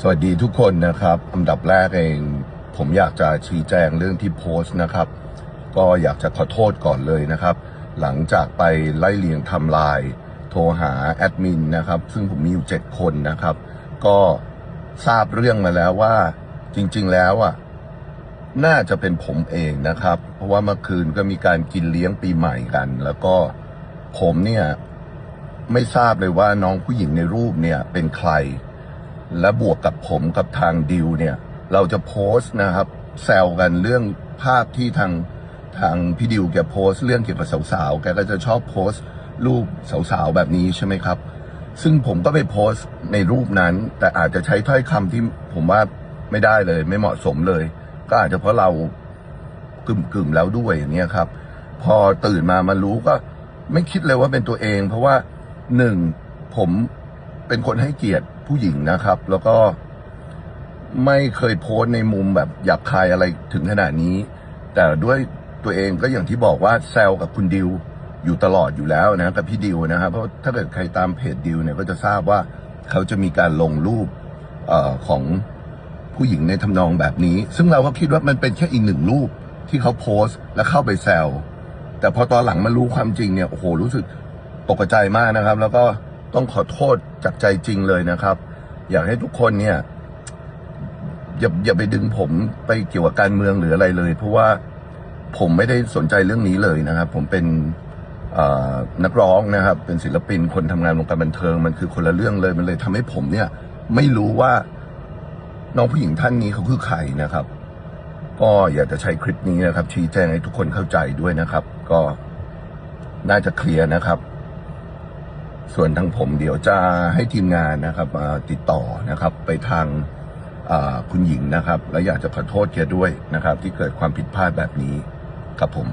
สวัสดีทุกคนนะครับอันดับแรกเองผมอยากจะชี้แจงเรื่องที่โพสต์นะครับ ก็อยากจะขอโทษก่อนเลยนะครับ หลังจากไปไล่เลียงทำลาย โทรหาแอดมินนะครับ ซึ่งผมมีอยู่7คนนะครับ ก็ทราบเรื่องมาแล้วว่าจริง ๆ แล้วอะน่าจะเป็นผมเองนะครับ เพราะว่าเมื่อคืนก็มีการกินเลี้ยงปีใหม่กัน แล้วก็ผมเนี่ยไม่ทราบเลยว่าน้องผู้หญิงในรูปเนี่ยเป็นใคร และบวกกับผมกับทางดิวเนี่ย เราจะโพสต์นะครับแซวกันเรื่องภาพที่ทางทางพี่ดิวแกโพสต์เรื่องเกี่ยวกับสาวๆ แกก็จะชอบโพสต์รูปสาวๆ แบบนี้ใช่ไหมครับ ซึ่งผมก็ไปโพสต์ในรูปนั้น แต่อาจจะใช้ถ้อยคำที่ผมว่าไม่ได้เลย ไม่เหมาะสมเลย ก็อาจจะเพราะเรากึ่มๆแล้วด้วยอย่างเงี้ยครับ พอตื่นมามารู้ก็ไม่คิดเลยว่าเป็นตัวเอง เพราะว่าหนึ่งผมเป็นคนให้เกียรติ ผู้หญิงนะครับ แล้วก็ไม่เคยโพสในมุมแบบหยาบคายอะไรถึงขนาดนี้ แต่ด้วยตัวเองก็อย่างที่บอกว่าแซวกับคุณดิวอยู่ตลอดอยู่แล้วนะกับพี่ดิวนะครับเพราะถ้าเกิดใครตามเพจดิวเนี่ยก็จะทราบว่าเขาจะมีการลงรูปออของผู้หญิงในทำนองแบบนี้ ซึ่งเราก็คิดว่ามันเป็นแค่อีกหนึ่งรูปที่เขาโพสต์แล้วเข้าไปแซวแต่พอตอนหลังมารู้ความจริงเนี่ยโอ้โหรู้สึกตกใจมากนะครับ แล้วก็ ต้องขอโทษจากใจจริงเลยนะครับ อยากให้ทุกคนเนี่ยอย่าอย่าไปดึงผมไปเกี่ยวกับการเมืองหรืออะไรเลย เพราะว่าผมไม่ได้สนใจเรื่องนี้เลยนะครับ ผมเป็นนักร้องนะครับ เป็นศิลปินคนทำงานวงการบันเทิงมันคือคนละเรื่องเลยมันเลยทำให้ผมเนี่ย ไม่รู้ว่าน้องผู้หญิงท่านนี้เขาคือใครนะครับ ก็อยากจะใช้คลิปนี้นะครับชี้แจงให้ทุกคนเข้าใจด้วยนะครับ ก็น่าจะเคลียร์นะครับ ส่วนทางผมเดี๋ยวจะให้ทีมงานนะครับมาติดต่อนะครับไปทางคุณหญิงนะครับ และอยากจะขอโทษแกด้วยนะครับ ที่เกิดความผิดพลาดแบบนี้ครับผม